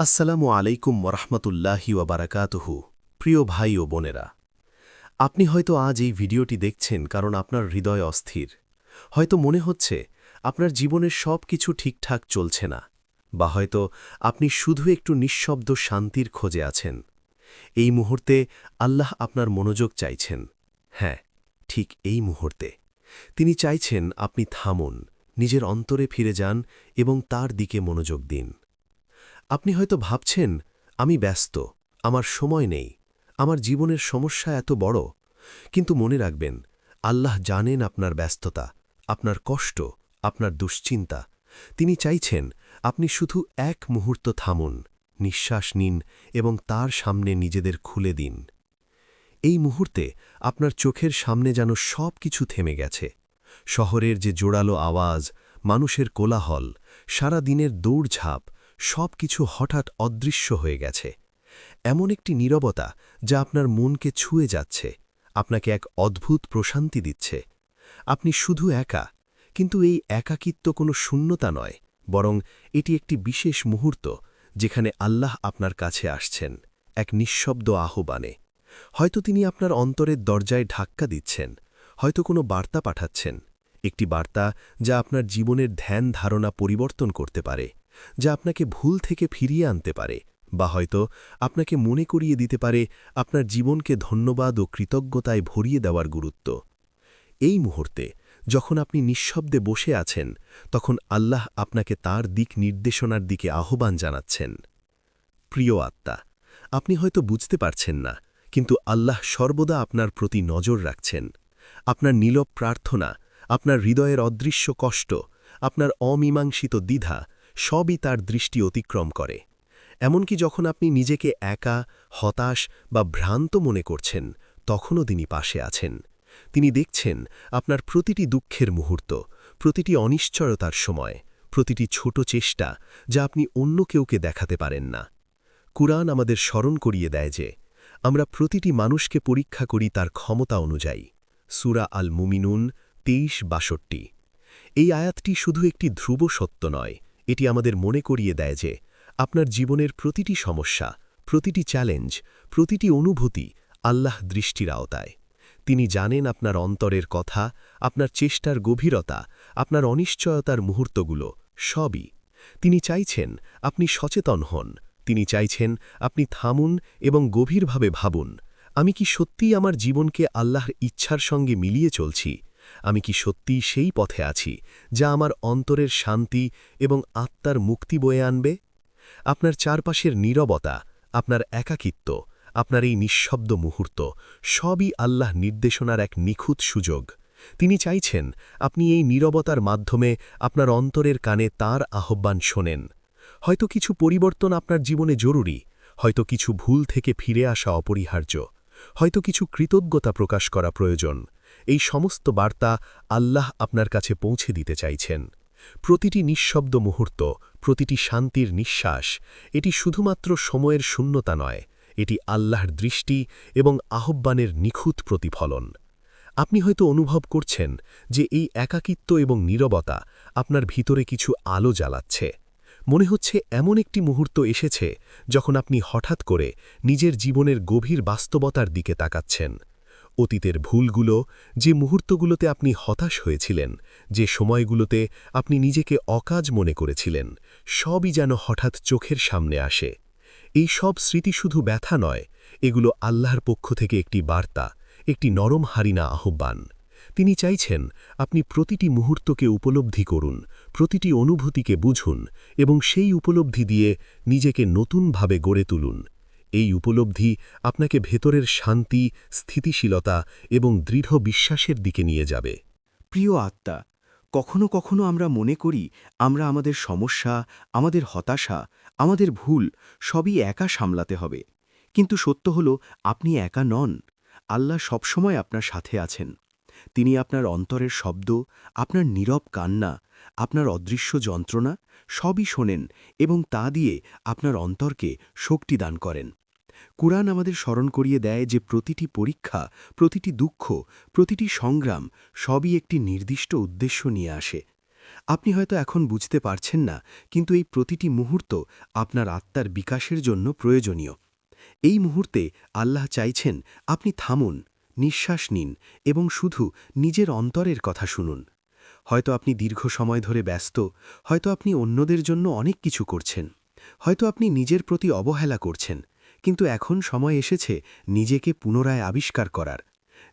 আসসালামু আলাইকুম ওরহমতুল্লাহি ওয়াবারাকাতুহু। প্রিয় ভাই ও বোনেরা, আপনি হয়তো আজ এই ভিডিওটি দেখছেন কারণ আপনার হৃদয় অস্থির। হয়তো মনে হচ্ছে আপনার জীবনের সব কিছু ঠিকঠাক চলছে না, বা হয়তো আপনি শুধু একটু নিঃশব্দ শান্তির খোঁজে আছেন। এই মুহূর্তে আল্লাহ আপনার মনোযোগ চাইছেন। হ্যাঁ ঠিক এই মুহূর্তে। তিনি চাইছেন আপনি থামুন, নিজের অন্তরে ফিরে যান এবং তার দিকে মনোযোগ দিন। আপনি হয়তো ভাবছেন, আমি ব্যস্ত, আমার সময় নেই, আমার জীবনের সমস্যা এত বড়। কিন্তু মনে রাখবেন, আল্লাহ জানেন আপনার ব্যস্ততা, আপনার কষ্ট, আপনার দুশ্চিন্তা। তিনি চাইছেন, আপনি শুধু এক মুহূর্ত থামুন, নিঃশ্বাস নিন এবং তার সামনে নিজেদের খুলে দিন। এই মুহূর্তে আপনার চোখের সামনে যেন সব কিছু থেমে গেছে। শহরের যে জোড়ালো আওয়াজ, মানুষের কোলাহল সারা দিনের দৌড়ঝাঁপ সব কিছু হঠাৎ অদৃশ্য হয়ে গেছে। এমন একটি নীরবতা যা আপনার মনকে ছুঁয়ে যাচ্ছে, আপনাকে এক অদ্ভুত প্রশান্তি দিচ্ছে। আপনি শুধু একা, কিন্তু এই একাকিত্ব কোনো শূন্যতা নয়, বরং এটি একটি বিশেষ মুহূর্ত যেখানে আল্লাহ আপনার কাছে আসছেন, এক নিঃশব্দ আহ্বানে। হয়তো তিনি আপনার অন্তরের দরজায় ধাক্কা দিচ্ছেন, হয়তো কোনো বার্তা পাঠাচ্ছেন, একটি বার্তা যা আপনার জীবনের ধ্যান ধারণা পরিবর্তন করতে পারে। যা আপনাকে ভুল থেকে ফিরিয়ে আনতে পারে, বা হয়তো আপনাকে মনে করিয়ে দিতে পারে আপনার জীবনকে ধন্যবাদ ও কৃতজ্ঞতায় ভরিয়ে দেওয়ার গুরুত্ব। এই মুহূর্তে যখন আপনি নিঃশব্দে বসে আছেন, তখন আল্লাহ আপনাকে তার দিক নির্দেশনার দিকে আহ্বান জানাচ্ছেন। প্রিয় আত্মা, আপনি হয়তো বুঝতে পারছেন না, কিন্তু আল্লাহ সর্বদা আপনার প্রতি নজর রাখছেন। আপনার নীলব প্রার্থনা, আপনার হৃদয়ের অদৃশ্য কষ্ট, আপনার অমীমাংসিত দ্বিধা সবই তার দৃষ্টি অতিক্রম করে। এমনকি যখন আপনি নিজেকে একা, হতাশ বা ভ্রান্ত মনে করছেন, তখনও তিনি পাশে আছেন। তিনি দেখছেন আপনার প্রতিটি দুঃখের মুহূর্ত, প্রতিটি অনিশ্চয়তার সময়, প্রতিটি ছোট চেষ্টা যা আপনি অন্য কেউকে দেখাতে পারেন না। কুরআন আমাদের স্মরণ করিয়ে দেয় যে, আমরা প্রতিটি মানুষকে পরীক্ষা করি তার ক্ষমতা অনুযায়ী। সুরা আল মুমিনুন তেইশ বাষট্টি। এই আয়াতটি শুধু একটি ধ্রুব সত্য নয় এটি আমাদের মনে করিয়ে দেয় যে আপনার জীবনের প্রতিটি সমস্যা, প্রতিটি চ্যালেঞ্জ, প্রতিটি অনুভূতি আল্লাহ দৃষ্টির আওতায়। তিনি জানেন আপনার অন্তরের কথা, আপনার চেষ্টার গভীরতা, আপনার অনিশ্চয়তার মুহূর্তগুলো, সবই। তিনি চাইছেন আপনি সচেতন হন, তিনি চাইছেন আপনি থামুন এবং গভীরভাবে ভাবুন, আমি কি সত্যিই আমার জীবনকে আল্লাহর ইচ্ছার সঙ্গে মিলিয়ে চলছি? আমি কি সত্যিই সেই পথে আছি যা আমার অন্তরের শান্তি এবং আত্মার মুক্তি বয়ে আনবে? আপনার চারপাশের নীরবতা, আপনার একাকিত্ব, আপনার এই নিঃশব্দ মুহূর্ত সবই আল্লাহ নির্দেশনার এক নিখুঁত সুযোগ। তিনি চাইছেন আপনি এই নীরবতার মাধ্যমে আপনার অন্তরের কানে তার আহ্বান শোনেন। হয়তো কিছু পরিবর্তন আপনার জীবনে জরুরি, হয়তো কিছু ভুল থেকে ফিরে আসা অপরিহার্য, হয়তো কিছু কৃতজ্ঞতা প্রকাশ করা প্রয়োজন। এই সমস্ত বার্তা আল্লাহ আপনার কাছে পৌঁছে দিতে চাইছেন। প্রতিটি নিঃশব্দ মুহূর্ত, প্রতিটি শান্তির নিঃশ্বাস, এটি শুধুমাত্র সময়ের শূন্যতা নয়, এটি আল্লাহর দৃষ্টি এবং আহ্বানের নিখুঁত প্রতিফলন। আপনি হয়তো অনুভব করছেন যে এই একাকিত্ব এবং নীরবতা আপনার ভিতরে কিছু আলো জ্বালাচ্ছে। মনে হচ্ছে এমন একটি মুহূর্ত এসেছে যখন আপনি হঠাৎ করে নিজের জীবনের গভীর বাস্তবতার দিকে তাকাচ্ছেন। অতীতের ভুলগুলো, যে মুহূর্তগুলোতে আপনি হতাশ হয়েছিলেন, যে সময়গুলোতে আপনি নিজেকে অকাজ মনে করেছিলেন, সবই যেন হঠাৎ চোখের সামনে আসে। এই সব স্মৃতি শুধু ব্যথা নয়, এগুলো আল্লাহর পক্ষ থেকে একটি বার্তা, একটি নরম হারিনা আহ্বান। তিনি চাইছেন আপনি প্রতিটি মুহূর্তকে উপলব্ধি করুন, প্রতিটি অনুভূতিকে বুঝুন এবং সেই উপলব্ধি দিয়ে নিজেকে নতুনভাবে গড়ে তুলুন। এই উপলব্ধি আপনাকে ভেতরের শান্তি, স্থিতিশীলতা এবং দৃঢ় বিশ্বাসের দিকে নিয়ে যাবে। প্রিয় আত্মা, কখনো কখনো আমরা মনে করি আমরা আমাদের সমস্যা, আমাদের হতাশা, আমাদের ভুল সবই একা সামলাতে হবে। কিন্তু সত্য হল আপনি একা নন। আল্লাহ সবসময় আপনার সাথে আছেন। তিনি আপনার অন্তরের শব্দ, আপনার নীরব কান্না, আপনার অদৃশ্য যন্ত্রণা সবই শোনেন এবং তা দিয়ে আপনার অন্তরকে শক্তি দান করেন। কুরআন আমাদের স্মরণ করিয়ে দেয় যে প্রতিটি পরীক্ষা, প্রতিটি দুঃখ, প্রতিটি সংগ্রাম সবই একটি নির্দিষ্ট উদ্দেশ্য নিয়ে আসে। আপনি হয়তো এখন বুঝতে পারছেন না, কিন্তু এই প্রতিটি মুহূর্ত আপনার আত্মার বিকাশের জন্য প্রয়োজনীয়। এই মুহূর্তে আল্লাহ চাইছেন আপনি থামুন, নিঃশ্বাস নিন এবং শুধু নিজের অন্তরের কথা শুনুন। হয়তো আপনি দীর্ঘ সময় ধরে ব্যস্ত, হয়তো আপনি অন্যদের জন্য অনেক কিছু করছেন, হয়তো আপনি নিজের প্রতি অবহেলা করছেন কিন্তু এখন সময় এসেছে নিজেকে পুনরায় আবিষ্কার করার।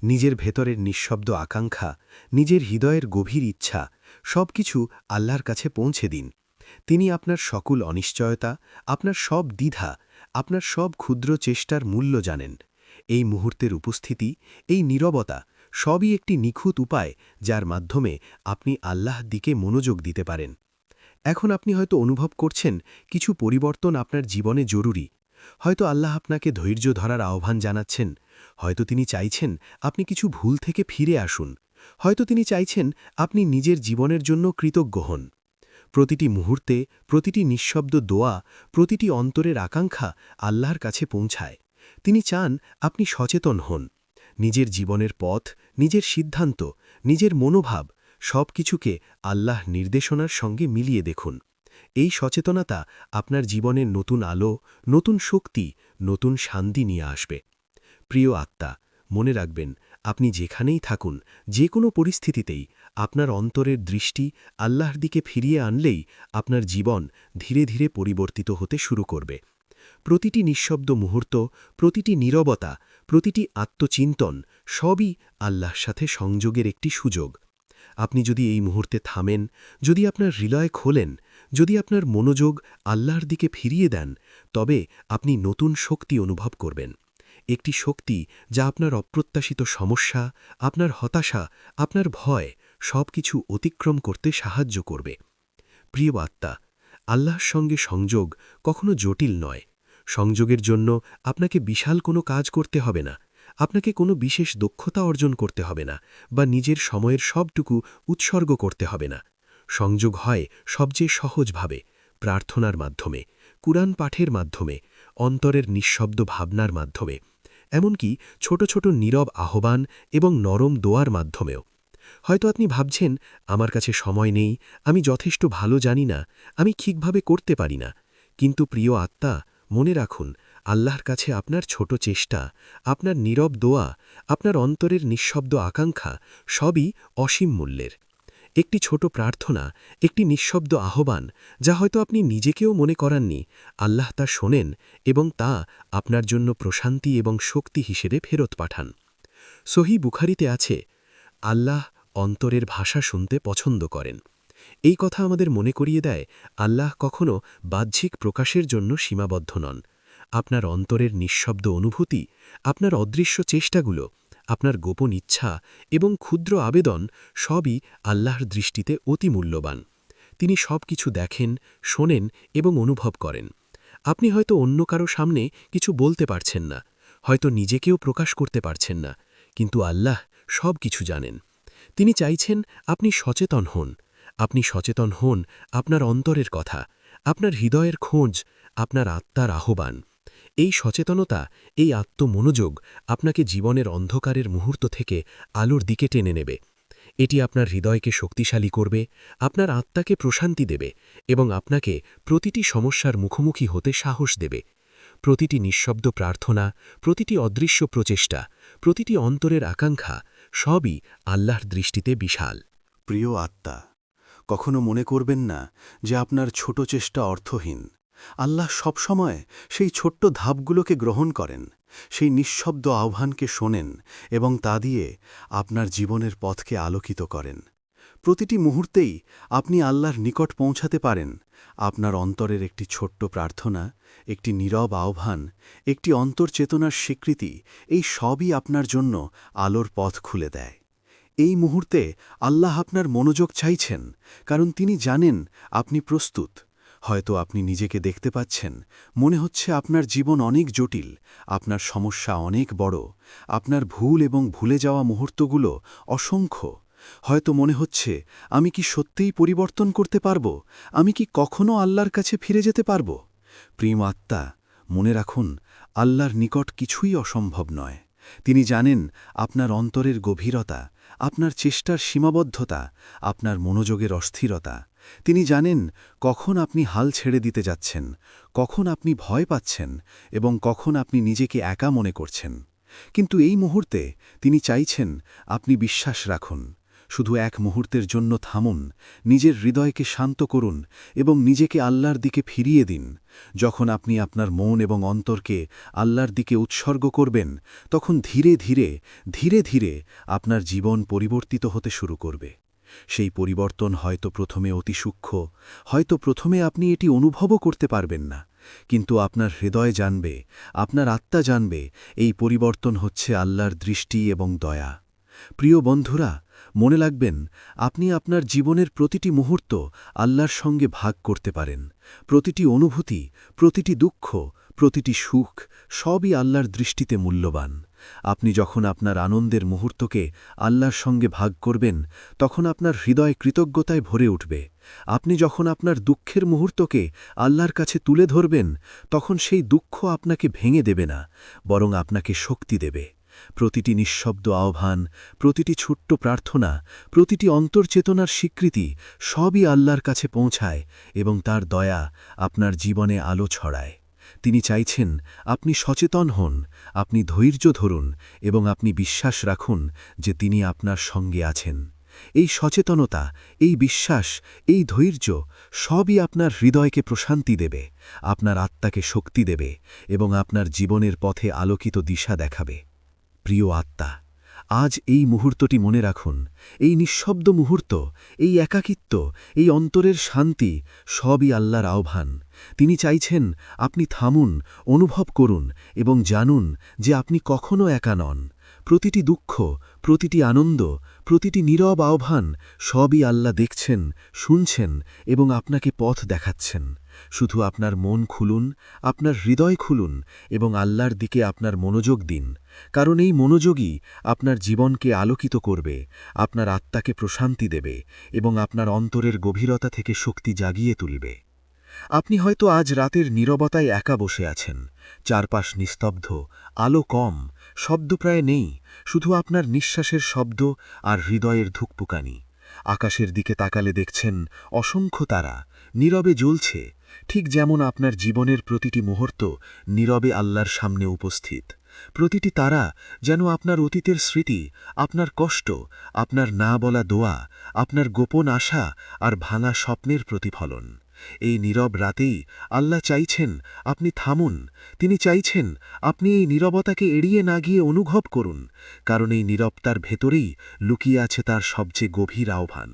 নিজের ভেতরের নিঃশব্দ আকাঙ্ক্ষা, নিজের হৃদয়ের গভীর ইচ্ছা সব কিছু আল্লাহর কাছে পৌঁছে দিন। তিনি আপনার সকল অনিশ্চয়তা, আপনার সব দ্বিধা, আপনার সব ক্ষুদ্র চেষ্টার মূল্য জানেন। এই মুহূর্তের উপস্থিতি, এই নীরবতা সবই একটি নিখুঁত উপায় যার মাধ্যমে আপনি আল্লাহ দিকে মনোযোগ দিতে পারেন। এখন আপনি হয়তো অনুভব করছেন, কিছু পরিবর্তন আপনার জীবনে জরুরি। হয়তো আল্লাহ আপনাকে ধৈর্য ধরার আহ্বান জানাচ্ছেন। হয়তো তিনি চাইছেন আপনি কিছু ভুল থেকে ফিরে আসুন। হয়তো তিনি চাইছেন আপনি নিজের জীবনের জন্য কৃতজ্ঞ হন। প্রতিটি মুহূর্তে, প্রতিটি নিঃশব্দ দোয়া, প্রতিটি অন্তরের আকাঙ্ক্ষা আল্লাহর কাছে পৌঁছায়। তিনি চান আপনি সচেতন হন। নিজের জীবনের পথ, নিজের সিদ্ধান্ত, নিজের মনোভাব সব কিছুকে আল্লাহ নির্দেশনার সঙ্গে মিলিয়ে দেখুন। এই সচেতনতা আপনার জীবনের নতুন আলো, নতুন শক্তি, নতুন শান্তি নিয়ে আসবে। প্রিয় আত্মা, মনে রাখবেন, আপনি যেখানেই থাকুন যে কোনো পরিস্থিতিতেই আপনার অন্তরের দৃষ্টি আল্লাহর দিকে ফিরিয়ে আনলেই আপনার জীবন ধীরে ধীরে পরিবর্তিত হতে শুরু করবে। প্রতিটি নিঃশব্দ মুহূর্ত, প্রতিটি নীরবতা, প্রতিটি আত্মচিন্তন সবই আল্লাহর সাথে সংযোগের একটি সুযোগ। আপনি যদি এই মুহূর্তে থামেন, যদি আপনার হৃদয় খোলেন যদি আপনার মনোযোগ আল্লাহর দিকে ফিরিয়ে দেন, তবে আপনি নতুন শক্তি অনুভব করবেন। একটি শক্তি যা আপনার অপ্রত্যাশিত সমস্যা, আপনার হতাশা, আপনার ভয় সব কিছু অতিক্রম করতে সাহায্য করবে। প্রিয় আত্মা, আল্লাহর সঙ্গে সংযোগ কখনো জটিল নয়। সংযোগের জন্য আপনাকে বিশাল কোনো কাজ করতে হবে না। আপনাকে কোনো বিশেষ দক্ষতা অর্জন করতে হবে না বা নিজের সময়ের সবটুকু উৎসর্গ করতে হবে না। সংযোগ হয় সবচেয়ে সহজভাবে প্রার্থনার মাধ্যমে, কুরআন পাঠের মাধ্যমে, অন্তরের নিঃশব্দ ভাবনার মাধ্যমে, এমনকি ছোট ছোট নীরব আহ্বান এবং নরম দোয়ার মাধ্যমেও। হয়তো আপনি ভাবছেন, আমার কাছে সময় নেই, আমি যথেষ্ট ভালো জানি না, আমি ঠিকভাবে করতে পারি না। কিন্তু প্রিয় আত্মা, মনে রাখুন, আল্লাহর কাছে আপনার ছোট চেষ্টা, আপনার নীরব দোয়া, আপনার অন্তরের নিঃশব্দ আকাঙ্ক্ষা সবই অসীম মূল্যের। একটি ছোট প্রার্থনা, একটি নিঃশব্দ আহ্বান, যা হয়তো আপনি নিজেকেও মনে করাননি। আল্লাহ তা শোনেন এবং তা আপনার জন্য প্রশান্তি এবং শক্তি হিসেবে ফেরত পাঠান। সহি বুখারিতে আছে, আল্লাহ অন্তরের ভাষা শুনতে পছন্দ করেন। এই কথা আমাদের মনে করিয়ে দেয়, আল্লাহ কখনও বাহ্যিক প্রকাশের জন্য সীমাবদ্ধ নন। আপনার অন্তরের নিঃশব্দ অনুভূতি, আপনার অদৃশ্য চেষ্টাগুলো আপনার গোপন ইচ্ছা এবং ক্ষুদ্র আবেদন সবই আল্লাহর দৃষ্টিতে অতি মূল্যবান। তিনি সব কিছু দেখেন, শোনেন এবং অনুভব করেন। আপনি হয়তো অন্য কারও সামনে কিছু বলতে পারছেন না, হয়তো নিজেকেও প্রকাশ করতে পারছেন না, কিন্তু আল্লাহ সব কিছু জানেন। তিনি চাইছেন আপনি সচেতন হন। আপনি সচেতন হন আপনার অন্তরের কথা, আপনার হৃদয়ের খোঁজ, আপনার আত্মার আহ্বান। এই সচেতনতা, এই আত্মমনোযোগ আপনাকে জীবনের অন্ধকারের মুহূর্ত থেকে আলোর দিকে টেনে নেবে। এটি আপনার হৃদয়কে শক্তিশালী করবে, আপনার আত্মাকে প্রশান্তি দেবে এবং আপনাকে প্রতিটি সমস্যার মুখোমুখি হতে সাহস দেবে। প্রতিটি নিঃশব্দ প্রার্থনা, প্রতিটি অদৃশ্য প্রচেষ্টা, প্রতিটি অন্তরের আকাঙ্ক্ষা সবই আল্লাহর দৃষ্টিতে বিশাল। প্রিয় আত্মা, কখনো মনে করবেন না যে আপনার ছোট চেষ্টা অর্থহীন। আল্লাহ সবসময় সেই ছোট্ট ধাপগুলোকে গ্রহণ করেন, সেই নিঃশব্দ আহ্বানকে শোনেন এবং তা দিয়ে আপনার জীবনের পথকে আলোকিত করেন। প্রতিটি মুহূর্তেই আপনি আল্লাহর নিকট পৌঁছাতে পারেন। আপনার অন্তরের একটি ছোট্ট প্রার্থনা, একটি নীরব আহ্বান, একটি অন্তর্চেতনার স্বীকৃতি, এই সবই আপনার জন্য আলোর পথ খুলে দেয়। এই মুহূর্তে আল্লাহ আপনার মনোযোগ চাইছেন, কারণ তিনি জানেন আপনি প্রস্তুত। হয়তো আপনি নিজেকে দেখতে পাচ্ছেন। মনে হচ্ছে আপনার জীবন অনেক জটিল, আপনার সমস্যা অনেক বড়, আপনার ভুল এবং ভুলে যাওয়া মুহূর্তগুলো অসংখ্য। হয়তো মনে হচ্ছে, আমি কি সত্যিই পরিবর্তন করতে পারব? আমি কি কখনো আল্লাহর কাছে ফিরে যেতে পারব? প্রিম আত্মা, মনে রাখুন, আল্লাহর নিকট কিছুই অসম্ভব নয়। তিনি জানেন, আপনার অন্তরের গভীরতা, আপনার চেষ্টার সীমাবদ্ধতা, আপনার মনোযোগের অস্থিরতা তিনি জানেন কখন আপনি হাল ছেড়ে দিতে যাচ্ছেন, কখন আপনি ভয় পাচ্ছেন এবং কখন আপনি নিজেকে একা মনে করছেন। কিন্তু এই মুহূর্তে তিনি চাইছেন আপনি বিশ্বাস রাখুন, শুধু এক মুহূর্তের জন্য থামুন, নিজের হৃদয়কে শান্ত করুন এবং নিজেকে আল্লাহর দিকে ফিরিয়ে দিন। যখন আপনি আপনার মন এবং অন্তরকে আল্লাহর দিকে উৎসর্গ করবেন, তখন ধীরে ধীরে ধীরে ধীরে আপনার জীবন পরিবর্তিত হতে শুরু করবে। সেই পরিবর্তন হয়তো প্রথমে অতি সূক্ষ্ম, হয়তো প্রথমে আপনি এটি অনুভবও করতে পারবেন না। কিন্তু আপনার হৃদয় জানবে, আপনার আত্মা জানবে, এই পরিবর্তন হচ্ছে আল্লাহর দৃষ্টি এবং দয়া। প্রিয় বন্ধুরা, মনে রাখবেন, আপনি আপনার জীবনের প্রতিটি মুহূর্ত আল্লাহর সঙ্গে ভাগ করতে পারেন। প্রতিটি অনুভূতি, প্রতিটি দুঃখ, প্রতিটি সুখ সবই আল্লাহর দৃষ্টিতে মূল্যবান। আপনি যখন আপনার আনন্দের মুহূর্তকে আল্লাহর সঙ্গে ভাগ করবেন, তখন আপনার হৃদয় কৃতজ্ঞতায় ভরে উঠবে। আপনি যখন আপনার দুঃখের মুহূর্তকে আল্লাহর কাছে তুলে ধরবেন, তখন সেই দুঃখ আপনাকে ভেঙে দেবে না, বরং আপনাকে শক্তি দেবে। প্রতিটি নিঃশব্দ আহ্বান, প্রতিটি ছোট্ট প্রার্থনা, প্রতিটি অন্তর্চেতনার স্বীকৃতি সবই আল্লাহর কাছে পৌঁছায় এবং তার দয়া আপনার জীবনে আলো ছড়ায়। তিনি চাইছেন, আপনি সচেতন হন, আপনি ধৈর্য ধরুন এবং আপনি বিশ্বাস রাখুন যে তিনি আপনার সঙ্গে আছেন। এই সচেতনতা, এই বিশ্বাস, এই ধৈর্য সবই আপনার হৃদয়কে প্রশান্তি দেবে, আপনার আত্মাকে শক্তি দেবে এবং আপনার জীবনের পথে আলোকিত দিশা দেখাবে। প্রিয় আত্মা, আজ এই মুহূর্তটি মনে রাখুন, এই নিঃশব্দ মুহূর্ত, এই একাকিত্ব, এই অন্তরের শান্তি সবই আল্লাহর আহ্বান। তিনি চাইছেন আপনি থামুন, অনুভব করুন এবং জানুন যে আপনি কখনও একা নন। প্রতিটি দুঃখ, প্রতিটি আনন্দ, প্রতিটি নীরব আহ্বান সবই আল্লাহ দেখছেন, শুনছেন এবং আপনাকে পথ দেখাচ্ছেন। শুধু আপনার মন খুলুন, আপনার হৃদয় খুলুন এবং আল্লাহর দিকে আপনার মনোযোগ দিন। কারণ এই মনোযোগই আপনার জীবনকে আলোকিত করবে, আপনার আত্মাকে প্রশান্তি দেবে এবং আপনার অন্তরের গভীরতা থেকে শক্তি জাগিয়ে তুলবে। আপনি হয়তো আজ রাতের নীরবতায় একা বসে আছেন, চারপাশ নিস্তব্ধ, আলো কম, শব্দ প্রায় নেই, শুধু আপনার নিঃশ্বাসের শব্দ আর হৃদয়ের ধুকপুকানি। আকাশের দিকে তাকালে দেখছেন অসংখ্য তারা, নীরবে জ্বলছে, ঠিক যেমন আপনার জীবনের প্রতিটি মুহূর্ত নীরবে আল্লাহর সামনে উপস্থিত। প্রতিটি তারা যেন আপনার অতীতের স্মৃতি, আপনার কষ্ট, আপনার না বলা দোয়া, আপনার গোপন আশা আর ভাঙা স্বপ্নের প্রতিফলন। এই নীরব রাতেই আল্লাহ চাইছেন আপনি থামুন। তিনি চাইছেন আপনি এই নীরবতাকে এড়িয়ে না গিয়ে অনুভব করুন, কারণ এই নীরবতার ভেতরেই লুকিয়ে আছে তার সবচেয়ে গভীর আহ্বান।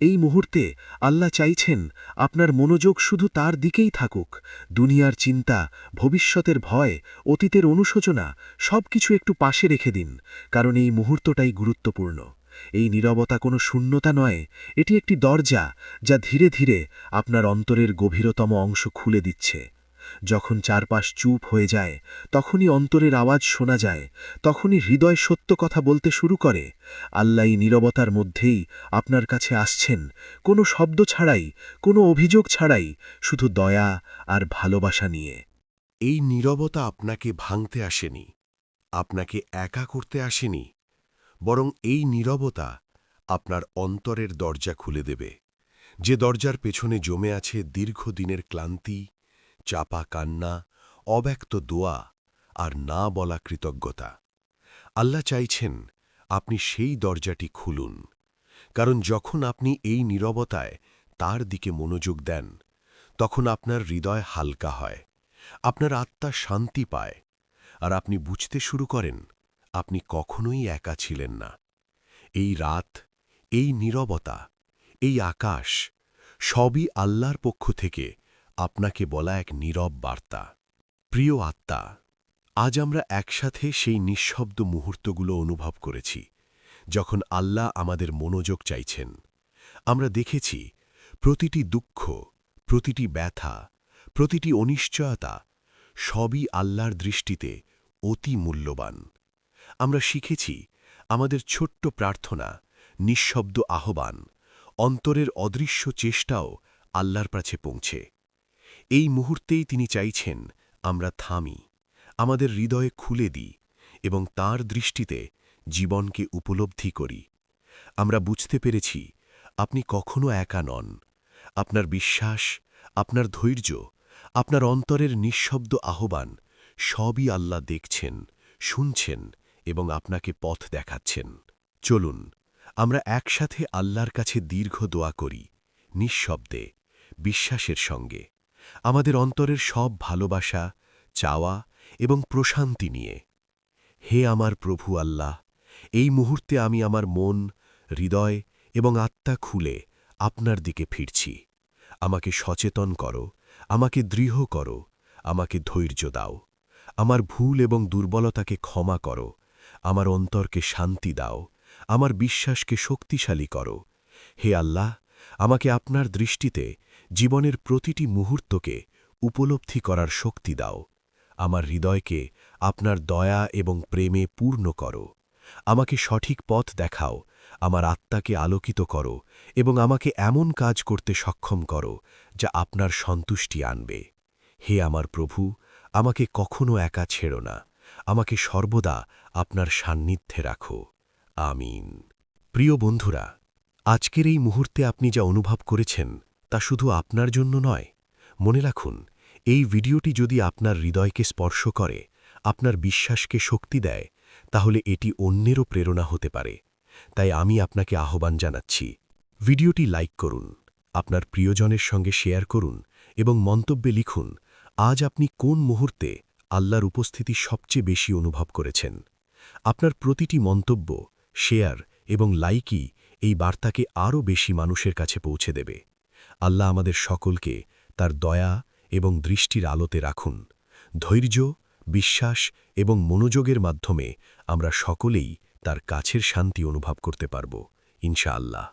এই মুহূর্তে আল্লাহ চাইছেন আপনার মনোযোগ শুধু তার দিকেই থাকুক। দুনিয়ার চিন্তা, ভবিষ্যতের ভয়, অতীতের অনুশোচনা সব কিছু একটু পাশে রেখে দিন, কারণ এই মুহূর্তটাই গুরুত্বপূর্ণ। এই নীরবতা কোনো শূন্যতা নয়, এটি একটি দরজা যা ধীরে ধীরে আপনার অন্তরের গভীরতম অংশ খুলে দিচ্ছে। যখন চারপাশ চুপ হয়ে যায়, তখনই অন্তরের আওয়াজ শোনা যায়, তখনই হৃদয় সত্য কথা বলতে শুরু করে। আল্লাহ নীরবতার মধ্যেই আপনার কাছে আসছেন, কোনো শব্দ ছাড়াই, কোনো অভিযোগ ছাড়াই, শুধু দয়া আর ভালোবাসা নিয়ে। এই নীরবতা আপনাকে ভাঙতে আসেনি, আপনাকে একা করতে আসেনি বরং এই নীরবতা আপনার অন্তরের দরজা খুলে দেবে। যে দরজার পেছনে জমে আছে দীর্ঘদিনের ক্লান্তি, চাপা কান্না, অব্যক্ত দোয়া আর না বলা কৃতজ্ঞতা। আল্লাহ চাইছেন আপনি সেই দরজাটি খুলুন। কারণ যখন আপনি এই নীরবতায় তার দিকে মনোযোগ দেন, তখন আপনার হৃদয় হালকা হয়, আপনার আত্মা শান্তি পায় আর আপনি বুঝতে শুরু করেন আপনি কখনোই একা ছিলেন না। এই রাত, এই নীরবতা, এই আকাশ, সবই আল্লাহর পক্ষ থেকে আপনাকে বলা এক নীরব বার্তা। প্রিয় আত্মা, আজ আমরা একসাথে সেই নিঃশব্দ মুহূর্তগুলো অনুভব করেছি, যখন আল্লাহ আমাদের মনোযোগ চাইছেন। আমরা দেখেছি, প্রতিটি দুঃখ, প্রতিটি ব্যথা, প্রতিটি অনিশ্চয়তা সবই আল্লাহর দৃষ্টিতে অতি মূল্যবান। আমরা শিখেছি আমাদের ছোট্ট প্রার্থনা, নিঃশব্দ আহ্বান, অন্তরের অদৃশ্য চেষ্টাও আল্লাহর কাছে পৌঁছে। এই মুহূর্তেই তিনি চাইছেন আমরা থামি, আমাদের হৃদয়ে খুলে দিই এবং তার দৃষ্টিতে জীবনকে উপলব্ধি করি। আমরা বুঝতে পেরেছি আপনি কখনো একা নন। আপনার বিশ্বাস, আপনার ধৈর্য, আপনার অন্তরের নিঃশব্দ আহ্বান সবই আল্লাহ দেখছেন, শুনছেন এবং আপনাকে পথ দেখাচ্ছেন। চলুন, আমরা একসাথে আল্লাহর কাছে দীর্ঘ দোয়া করি, নিঃশব্দে, বিশ্বাসের সঙ্গে। আমাদের অন্তরের সব ভালোবাসা, চাওয়া এবং প্রশান্তি নিয়ে। হে আমার প্রভু আল্লাহ, এই মুহূর্তে আমি আমার মন, হৃদয় এবং আত্মা খুলে আপনার দিকে ফিরছি। আমাকে সচেতন করো, আমাকে দৃঢ় করো, আমাকে ধৈর্য দাও। আমার ভুল এবং দুর্বলতাকে ক্ষমা করো আমার অন্তরকে শান্তি দাও, আমার বিশ্বাসকে শক্তিশালী করো। হে আল্লাহ, আমাকে আপনার দৃষ্টিতে জীবনের প্রতিটি মুহূর্তকে উপলব্ধি করার শক্তি দাও। আমার হৃদয়কে আপনার দয়া এবং প্রেমে পূর্ণ করো। আমাকে সঠিক পথ দেখাও, আমার আত্মাকে আলোকিত করো এবং আমাকে এমন কাজ করতে সক্ষম করো যা আপনার সন্তুষ্টি আনবে। হে আমার প্রভু, আমাকে কখনো একা ছেড়ো না। আমাকে সর্বদা আপনার সান্নিধ্যে রাখো। আমিন। প্রিয় বন্ধুরা, আজকের এই মুহূর্তে আপনি যা অনুভব করেছেন তা শুধু আপনার জন্য নয়। মনে রাখুন, এই ভিডিওটি যদি আপনার হৃদয়কে স্পর্শ করে, আপনার বিশ্বাসকে শক্তি দেয়, তাহলে এটি অন্যেরও প্রেরণা হতে পারে। তাই আমি আপনাকে আহ্বান জানাচ্ছি, ভিডিওটি লাইক করুন, আপনার প্রিয়জনের সঙ্গে শেয়ার করুন এবং মন্তব্যে লিখুন, আজ আপনি কোন মুহূর্তে আল্লাহর উপস্থিতি সবচেয়ে বেশি অনুভব করেছেন। আপনার প্রতিটি মন্তব্য, শেয়ার এবং লাইকই এই বার্তাকে আরও বেশি মানুষের কাছে পৌঁছে দেবে। আল্লাহ আমাদের সকলকে তার দয়া এবং দৃষ্টির আলোতে রাখুন। ধৈর্য, বিশ্বাস এবং মনোযোগের মাধ্যমে আমরা সকলেই তার কাছের শান্তি অনুভব করতে পারব, ইনশাআল্লাহ।